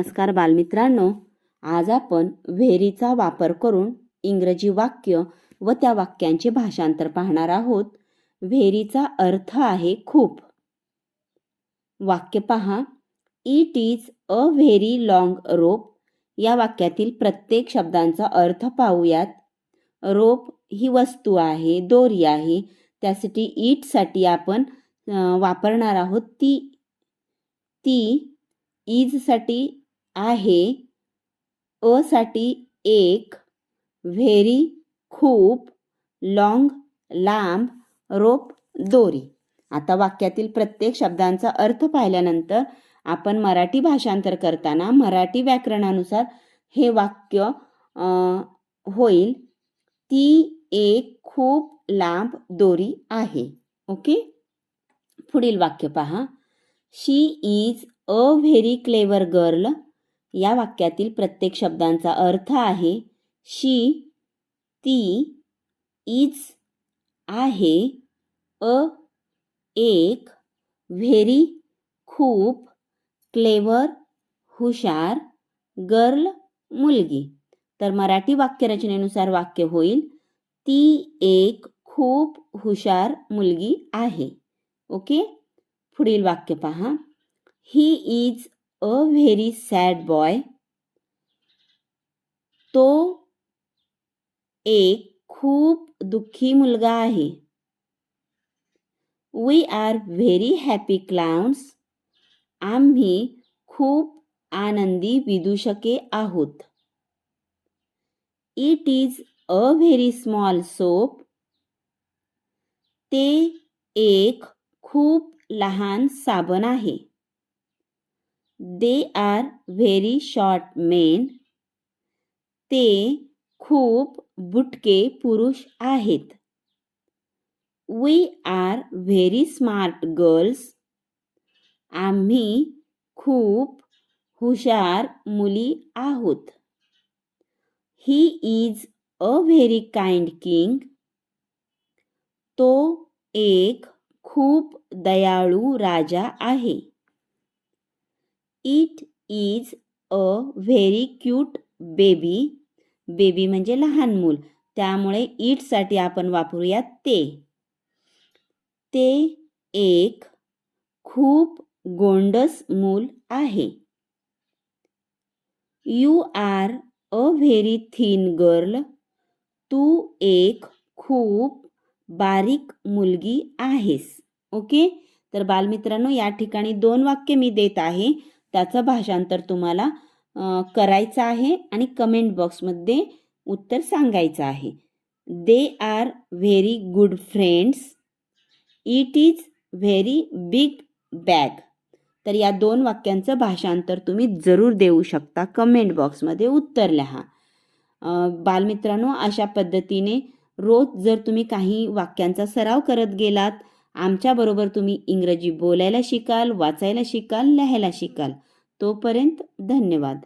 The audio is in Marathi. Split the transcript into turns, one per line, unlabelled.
नमस्कार बालमित्रांनो आज आपण व्हेरीचा वापर करून इंग्रजी वाक्य व त्या वाक्यांचे भाषांतर पाहणार आहोत. व्हेरीचा अर्थ आहे खूप. वाक्य पहा. It is a very long rope या वाक्यातील प्रत्येक शब्दांचा अर्थ पाहूयात. रोप ही वस्तू आहे दोरी आहे. त्यासाठी इटसाठी आपण वापरणार आहोत ती. ती इजसाठी आहे. असाठी एक व्हेरी खूप लॉंग लांब रोप दोरी. आता वाक्यातील प्रत्येक शब्दांचा अर्थ पाहिल्यानंतर आपण मराठी भाषांतर करताना मराठी व्याकरणानुसार हे वाक्य होईल. ती एक खूप लांब दोरी आहे. ओके? पुढील वाक्य पहा. She is a very clever girl या वाक्यातील प्रत्येक शब्दांचा अर्थ आहे शी ती इज आहे अ एक व्हेरी खूप क्लेवर हुशार गर्ल मुलगी. तर मराठी वाक्यरचनेनुसार वाक्य होईल ती एक खूप हुशार मुलगी आहे. ओके? पुढील वाक्य पहा. He is a very sad boy. तो एक खूप दुःखी मुलगा आहे. We are very happy clowns आम्ही खूप आनंदी विदूषके आहोत. It is a very small soap ते एक खूप लहान साबण आहे. They are very short men ते खूप बुटके पुरुष आहेत. We are very smart girls आम्ही खूप हुशार मुली आहोत. He is a very kind king तो एक खूप दयाळू राजा आहे. It is a very cute baby baby म्हणजे लहान मूल. त्यामुळे इटसाठी आपण वापरूया ते. ते एक खूप गोंडस मूल आहे. You are a very thin girl तू एक खूप बारीक मुलगी आहेस. ओके तर बालमित्रांनो या ठिकाणी दोन वाक्य मी देत आहे. त्याचं भाषांतर तुम्हाला करायचं आहे आणि कमेंट बॉक्समध्ये उत्तर सांगायचं आहे. They are very good friends it is very big bag तर या दोन वाक्यांचं भाषांतर तुम्ही जरूर देऊ शकता. कमेंट बॉक्समध्ये उत्तर लिहा. बालमित्रांनो अशा पद्धतीने रोज जर तुम्ही काही वाक्यांचा सराव करत गेलात आमच्याबरोबर तुम्ही इंग्रजी बोलायला शिकाल वाचायला शिकाल लिहायला शिकाल. तोपर्यंत धन्यवाद.